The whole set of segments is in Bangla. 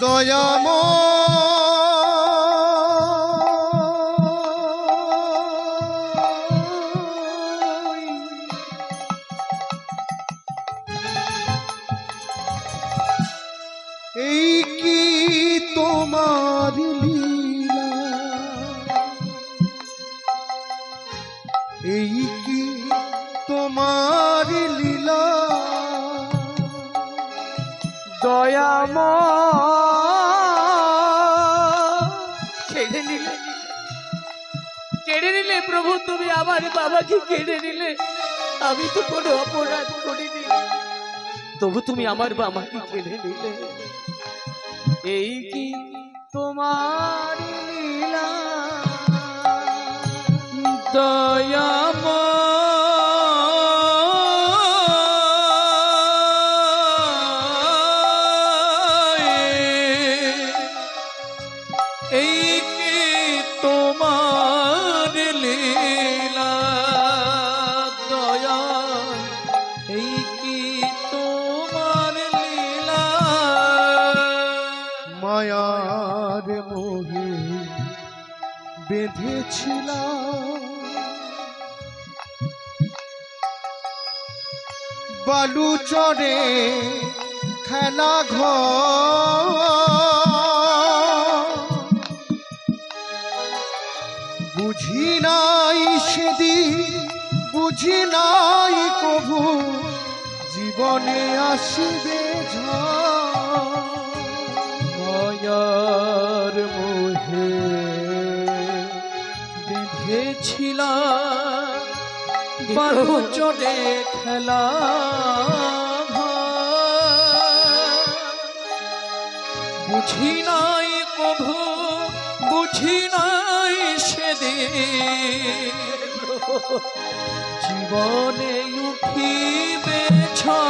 দয়াম। এই কি তোমার লীলা? এই কি তোমার লীলা? দয়াম কেড়ে নিলে। কেড়ে নিলে প্রভু তুমি আমার বাবাকে কেড়ে নিলে। আমি তো কোনো অপরাধ করিনি। তবু তুমি আমার বাবাকে কেড়ে নিলে। এই কি তোমার লীলা? মায়ার মোহে বেঁধেছিলাম। বালু চরে খেলা ঘর। বুঝি নাই সেদিন, বুঝি নাই কভু জীবনে আসিবে ঝড়। মায়ার মোহে বেঁধেছিলাম বারো চড়ে খেলা। বুঝি নাই কভু, বুঝি নাই সেদিন জীবনে উঠিবে ঝড়।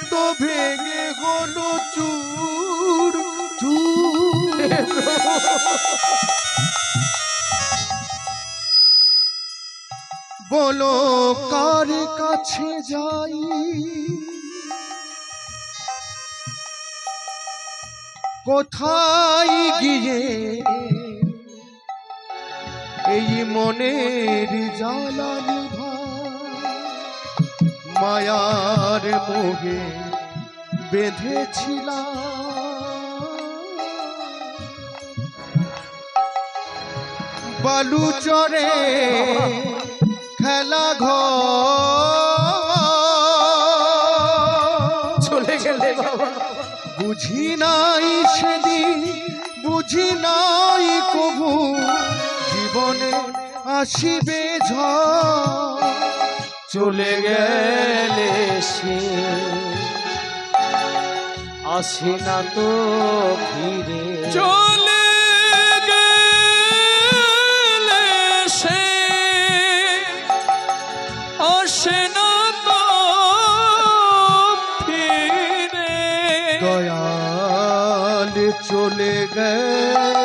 ঘরের ভেঙে হলো চুর চুর বলো, কার কাছে যাই কোথায় গিয়ে এই মনের জ্বালা নিভাই? মায়ার মোহে বেঁধেছিলাম। বালু চরে খেলা ঘর। চলে গেলে বুঝি নাই সেদিন বুঝি নাই কবু জীবনে আসিবে ঝড়। চলে গেলে সে। আসে না তো ফিরে। চলে গেলে সে। আসে না তো ফিরে। দয়াল চলে গে